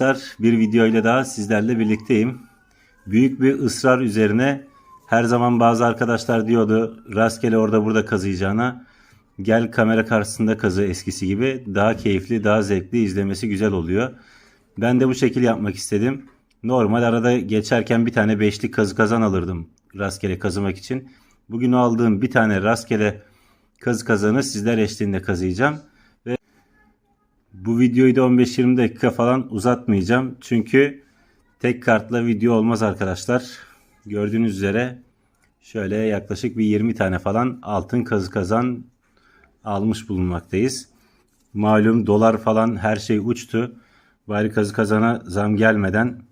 arkadaşlar bir video ile daha sizlerle birlikteyim. Büyük bir ısrar üzerine her zaman bazı arkadaşlar diyordu rastgele orada burada kazıyacağına gel kamera karşısında kazı eskisi gibi daha keyifli daha zevkli izlemesi güzel oluyor. Ben de bu şekil yapmak istedim. Normal arada geçerken bir tane beşlik kazı kazan alırdım rastgele kazımak için. Bugün aldığım bir tane rastgele kazı kazanı sizler eşliğinde kazıyacağım. Bu videoyu da 15-20 dakika falan uzatmayacağım. Çünkü tek kartla video olmaz arkadaşlar. Gördüğünüz üzere şöyle yaklaşık bir 20 tane falan altın kazı kazan almış bulunmaktayız. Malum dolar falan her şey uçtu. Bari kazı kazana zam gelmeden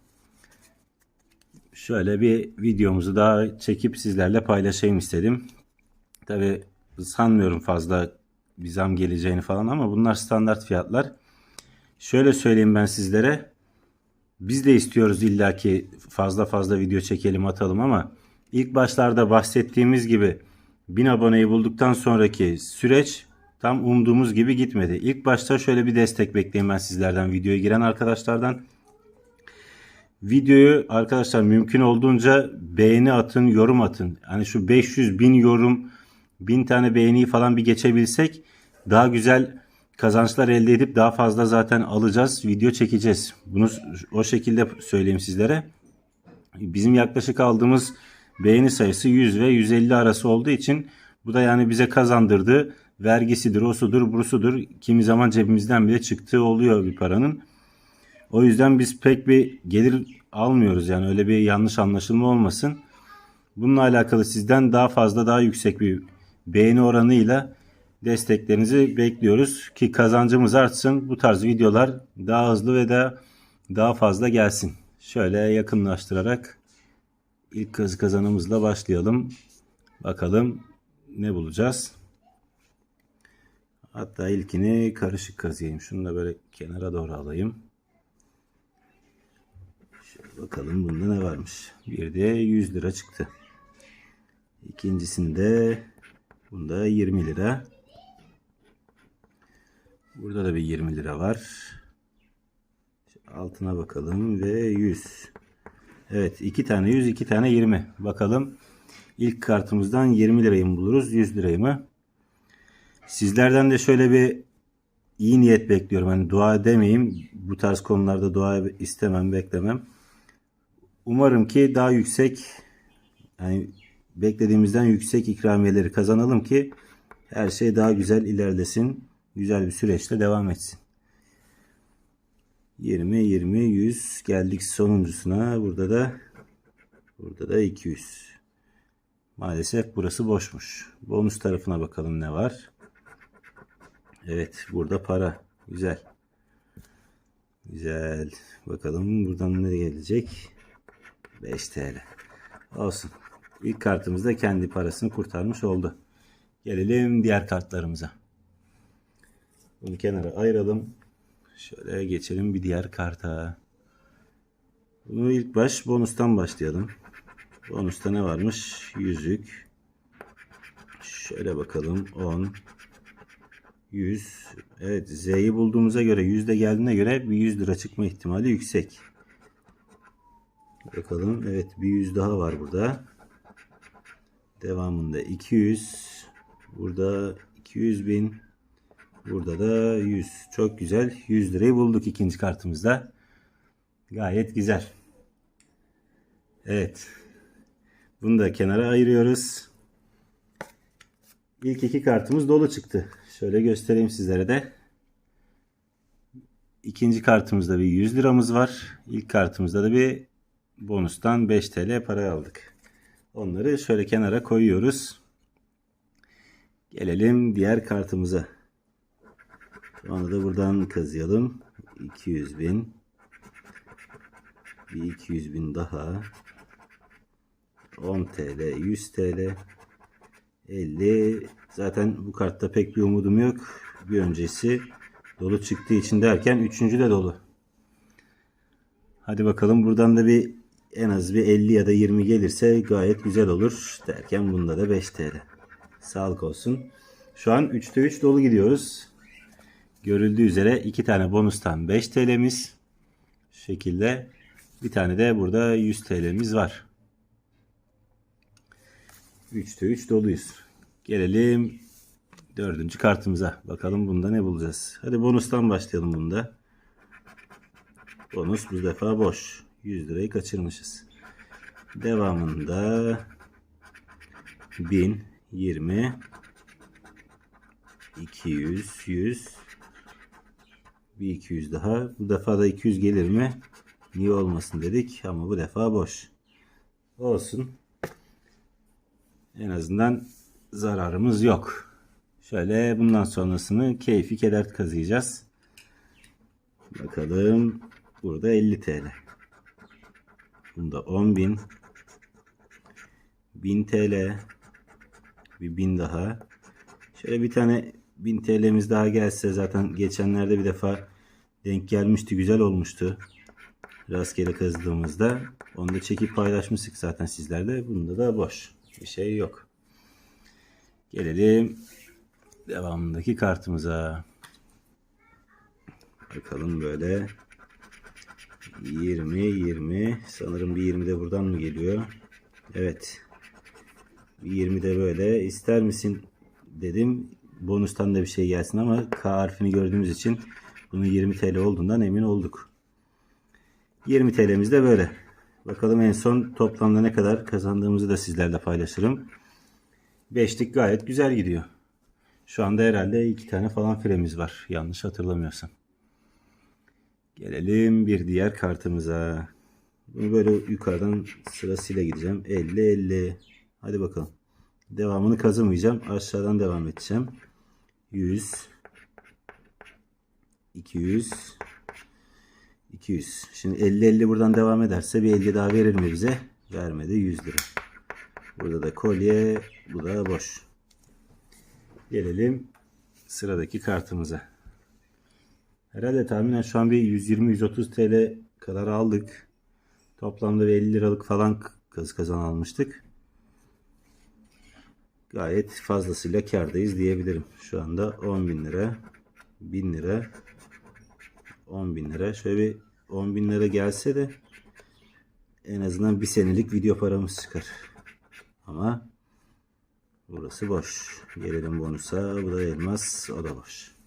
şöyle bir videomuzu daha çekip sizlerle paylaşayım istedim. Tabi sanmıyorum fazla bir zam geleceğini falan ama bunlar standart fiyatlar. Şöyle söyleyeyim ben sizlere. Biz de istiyoruz illaki fazla fazla video çekelim atalım ama ilk başlarda bahsettiğimiz gibi 1000 aboneyi bulduktan sonraki süreç tam umduğumuz gibi gitmedi. İlk başta şöyle bir destek bekleyin ben sizlerden videoya giren arkadaşlardan. Videoyu arkadaşlar mümkün olduğunca beğeni atın, yorum atın. Hani şu 500 bin yorum, bin tane beğeniyi falan bir geçebilsek daha güzel kazançlar elde edip daha fazla zaten alacağız, video çekeceğiz. Bunu o şekilde söyleyeyim sizlere. Bizim yaklaşık aldığımız beğeni sayısı 100 ve 150 arası olduğu için bu da yani bize kazandırdığı vergisidir, osudur, burusudur. Kimi zaman cebimizden bile çıktığı oluyor bir paranın. O yüzden biz pek bir gelir almıyoruz yani öyle bir yanlış anlaşılma olmasın. Bununla alakalı sizden daha fazla daha yüksek bir beğeni oranıyla desteklerinizi bekliyoruz ki kazancımız artsın. Bu tarz videolar daha hızlı ve de daha fazla gelsin. Şöyle yakınlaştırarak ilk kazı kazanımızla başlayalım. Bakalım ne bulacağız. Hatta ilkini karışık kazıyayım. Şunu da böyle kenara doğru alayım. Şöyle bakalım bunda ne varmış. Bir de 100 lira çıktı. İkincisinde bunda 20 lira. Burada da bir 20 lira var. Altına bakalım ve 100. Evet iki tane 100 iki tane 20. Bakalım ilk kartımızdan 20 lirayı mı buluruz 100 lirayı mı? Sizlerden de şöyle bir iyi niyet bekliyorum. Hani dua demeyeyim. Bu tarz konularda dua istemem, beklemem. Umarım ki daha yüksek yani beklediğimizden yüksek ikramiyeleri kazanalım ki her şey daha güzel ilerlesin. Güzel bir süreçte devam etsin. 20 20 100 geldik sonuncusuna. Burada da burada da 200. Maalesef burası boşmuş. Bonus tarafına bakalım ne var. Evet burada para. Güzel. Güzel. Bakalım buradan ne gelecek? 5 TL. Olsun. İlk kartımızda kendi parasını kurtarmış oldu. Gelelim diğer kartlarımıza. Bunu kenara ayıralım. Şöyle geçelim bir diğer karta. Bunu ilk baş bonustan başlayalım. Bonusta ne varmış? Yüzük. Şöyle bakalım. 10 100. Evet Z'yi bulduğumuza göre 100 de geldiğine göre bir 100 lira çıkma ihtimali yüksek. Bakalım. Evet bir 100 daha var burada. Devamında 200. Burada 200 bin. Burada da 100. Çok güzel. 100 lirayı bulduk ikinci kartımızda. Gayet güzel. Evet. Bunu da kenara ayırıyoruz. İlk iki kartımız dolu çıktı. Şöyle göstereyim sizlere de. İkinci kartımızda bir 100 liramız var. İlk kartımızda da bir bonustan 5 TL para aldık. Onları şöyle kenara koyuyoruz. Gelelim diğer kartımıza. Onu da buradan kazıyalım. 200 bin. Bir 200 bin daha. 10 TL, 100 TL, 50. Zaten bu kartta pek bir umudum yok. Bir öncesi dolu çıktığı için derken üçüncü de dolu. Hadi bakalım buradan da bir en az bir 50 ya da 20 gelirse gayet güzel olur. Derken bunda da 5 TL. Sağlık olsun. Şu an 3'te 3 dolu gidiyoruz. Görüldüğü üzere 2 tane bonustan 5 TL'miz. şekilde. Bir tane de burada 100 TL'miz var. 3'te 3 doluyuz. Gelelim dördüncü kartımıza. Bakalım bunda ne bulacağız. Hadi bonustan başlayalım bunda. Bonus bu defa boş. 100 lirayı kaçırmışız. Devamında 1000, 20, 200, 100, bir 200 daha. Bu defa da 200 gelir mi? Niye olmasın dedik ama bu defa boş. Olsun. En azından zararımız yok. Şöyle bundan sonrasını keyfi keder kazıyacağız. Bakalım. Burada 50 TL. Bunda 10.000 1000 TL bir 1000 daha. Şöyle bir tane 1000 TL'miz daha gelse zaten geçenlerde bir defa denk gelmişti. Güzel olmuştu. Rastgele kazdığımızda. Onu da çekip paylaşmıştık zaten sizlerle. Bunda da boş. Bir şey yok. Gelelim devamındaki kartımıza. Bakalım böyle 20 20 sanırım bir 20 de buradan mı geliyor? Evet. Bir 20 de böyle ister misin dedim. Bonustan da bir şey gelsin ama K harfini gördüğümüz için bunun 20 TL olduğundan emin olduk. 20 TL'miz de böyle. Bakalım en son toplamda ne kadar kazandığımızı da sizlerle paylaşırım. Beşlik gayet güzel gidiyor. Şu anda herhalde iki tane falan firemiz var. Yanlış hatırlamıyorsam. Gelelim bir diğer kartımıza. Bunu böyle yukarıdan sırasıyla gideceğim. 50 50. Hadi bakalım. Devamını kazımayacağım. Aşağıdan devam edeceğim. 100 200 200. Şimdi 50 50 buradan devam ederse bir 50 daha verir mi bize? Vermedi 100 lira. Burada da kolye, bu da boş. Gelelim sıradaki kartımıza. Herhalde tahminen şu an bir 120-130 TL kadar aldık. Toplamda bir 50 liralık falan kaz kazan almıştık. Gayet fazlasıyla kardayız diyebilirim. Şu anda 10 bin lira, 1000 lira, 10 bin lira. Şöyle bir 10 bin lira gelse de en azından bir senelik video paramız çıkar. Ama burası boş. Gelelim bonusa. Bu da elmas. O da boş.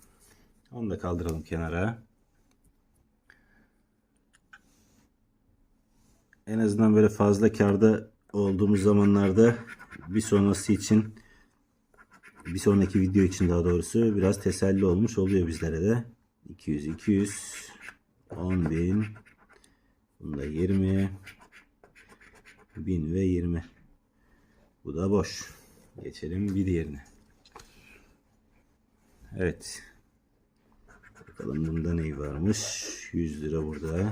Onu da kaldıralım kenara. En azından böyle fazla karda olduğumuz zamanlarda bir sonrası için bir sonraki video için daha doğrusu biraz teselli olmuş oluyor bizlere de. 200 200 10 bin bunda 20 1000 ve 20 bu da boş. Geçelim bir diğerine. Evet. Bakalım bunda ne varmış. 100 lira burada.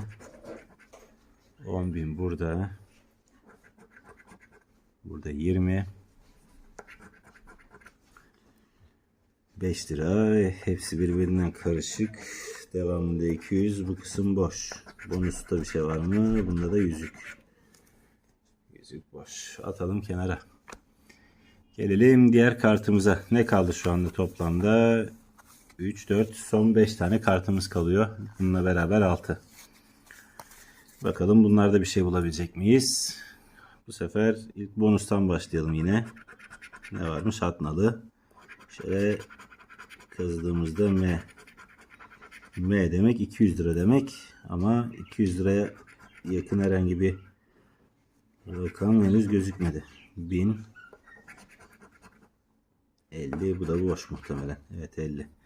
10 bin burada. Burada 20. 5 lira. Hepsi birbirinden karışık. Devamında 200. Bu kısım boş. Bonusta bir şey var mı? Bunda da yüzük. Yüzük boş. Atalım kenara. Gelelim diğer kartımıza. Ne kaldı şu anda toplamda? 3, 4, son 5 tane kartımız kalıyor. Bununla beraber 6. Bakalım bunlarda bir şey bulabilecek miyiz? Bu sefer ilk bonustan başlayalım yine. Ne varmış? Atnalı. Şöyle kazdığımızda M. M demek 200 lira demek. Ama 200 liraya yakın herhangi bir rakam henüz gözükmedi. 1000 50 bu da boş muhtemelen. Evet 50.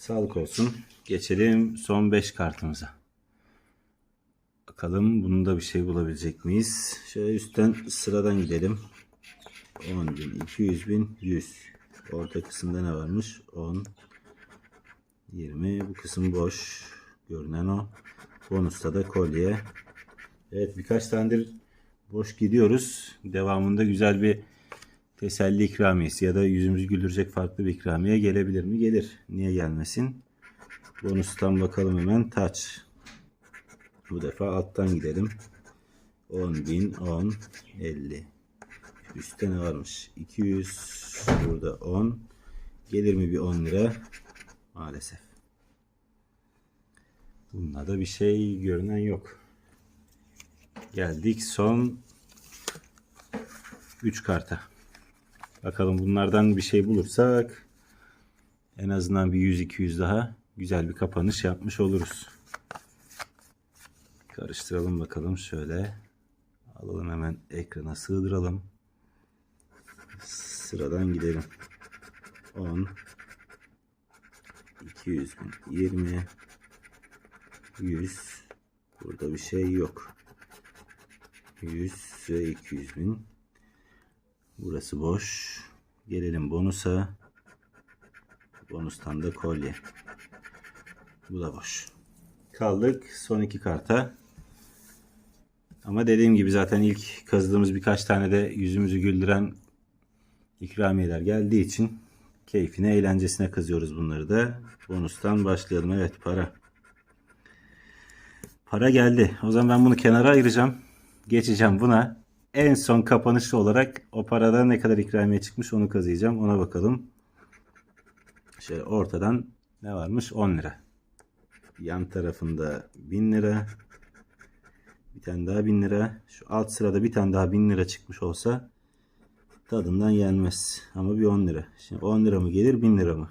Sağlık olsun. Geçelim son 5 kartımıza. Bakalım bunda bir şey bulabilecek miyiz? Şöyle üstten sıradan gidelim. 10 bin, 200 bin, 100. Orta kısımda ne varmış? 10, 20. Bu kısım boş. Görünen o. Bonusta da kolye. Evet birkaç tanedir boş gidiyoruz. Devamında güzel bir teselli ikramiyesi ya da yüzümüzü güldürecek farklı bir ikramiye gelebilir mi? Gelir. Niye gelmesin? Bonustan bakalım hemen. Taç. Bu defa alttan gidelim. 10 bin, 10, 50. Üstte ne varmış? 200. Burada 10. Gelir mi bir 10 lira? Maalesef. Bunda da bir şey görünen yok. Geldik son 3 karta. Bakalım bunlardan bir şey bulursak en azından bir 100-200 daha güzel bir kapanış yapmış oluruz. Karıştıralım bakalım şöyle. Alalım hemen ekrana sığdıralım. Sıradan gidelim. 10 200 bin 20 100 burada bir şey yok 100 ve 200 bin burası boş gelelim bonusa bonustan da kolye bu da boş kaldık son iki karta ama dediğim gibi zaten ilk kazıdığımız birkaç tane de yüzümüzü güldüren ikramiyeler geldiği için keyfine eğlencesine kazıyoruz bunları da. Bonustan başlayalım. Evet para. Para geldi. O zaman ben bunu kenara ayıracağım. Geçeceğim buna. En son kapanış olarak o parada ne kadar ikramiye çıkmış onu kazıyacağım. Ona bakalım. Şöyle ortadan ne varmış? 10 lira. Yan tarafında 1000 lira. Bir tane daha 1000 lira. Şu alt sırada bir tane daha 1000 lira çıkmış olsa tadından yenmez. Ama bir 10 lira. Şimdi 10 lira mı gelir 1000 lira mı?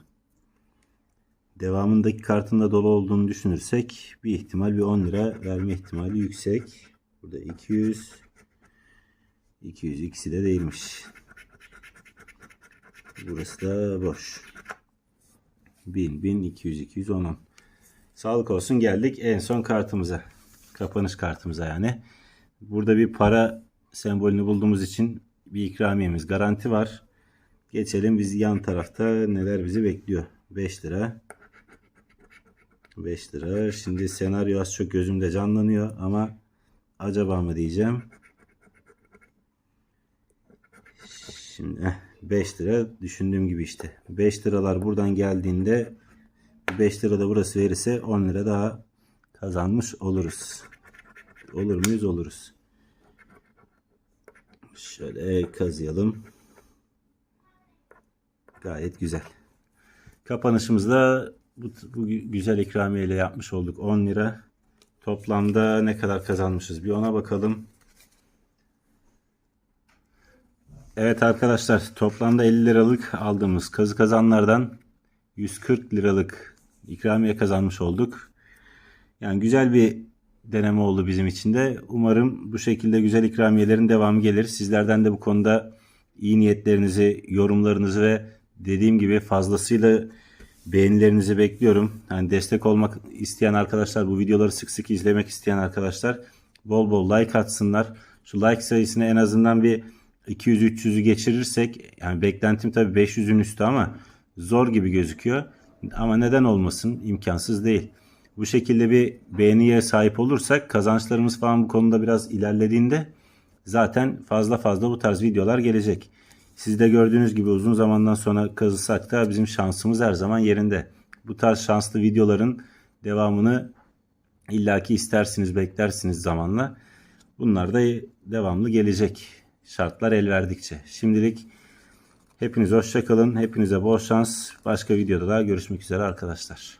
Devamındaki kartın da dolu olduğunu düşünürsek bir ihtimal bir 10 lira verme ihtimali yüksek. Burada 200 200 ikisi de değilmiş. Burası da boş. 1000 1000 200 200 10 Sağlık olsun geldik en son kartımıza. Kapanış kartımıza yani. Burada bir para sembolünü bulduğumuz için bir ikramiyemiz garanti var. Geçelim biz yan tarafta neler bizi bekliyor. 5 lira. 5 lira. Şimdi senaryo az çok gözümde canlanıyor ama acaba mı diyeceğim. Şimdi eh, 5 lira düşündüğüm gibi işte. 5 liralar buradan geldiğinde 5 lira da burası verirse 10 lira daha kazanmış oluruz. Olur muyuz? Oluruz. Şöyle kazıyalım. Gayet güzel. Kapanışımızda bu, bu güzel ikramiye ile yapmış olduk 10 lira. Toplamda ne kadar kazanmışız bir ona bakalım. Evet arkadaşlar toplamda 50 liralık aldığımız kazı kazanlardan 140 liralık ikramiye kazanmış olduk. Yani güzel bir deneme oldu bizim için de. Umarım bu şekilde güzel ikramiyelerin devamı gelir. Sizlerden de bu konuda iyi niyetlerinizi, yorumlarınızı ve dediğim gibi fazlasıyla beğenilerinizi bekliyorum. Yani destek olmak isteyen arkadaşlar, bu videoları sık sık izlemek isteyen arkadaşlar bol bol like atsınlar. Şu like sayısını en azından bir 200-300'ü geçirirsek yani beklentim tabii 500'ün üstü ama zor gibi gözüküyor. Ama neden olmasın? imkansız değil. Bu şekilde bir beğeniye sahip olursak kazançlarımız falan bu konuda biraz ilerlediğinde zaten fazla fazla bu tarz videolar gelecek. Siz de gördüğünüz gibi uzun zamandan sonra kazısak da bizim şansımız her zaman yerinde. Bu tarz şanslı videoların devamını illaki istersiniz, beklersiniz zamanla. Bunlar da devamlı gelecek. Şartlar el verdikçe. Şimdilik hepiniz hoşçakalın. Hepinize bol şans. Başka videoda daha görüşmek üzere arkadaşlar.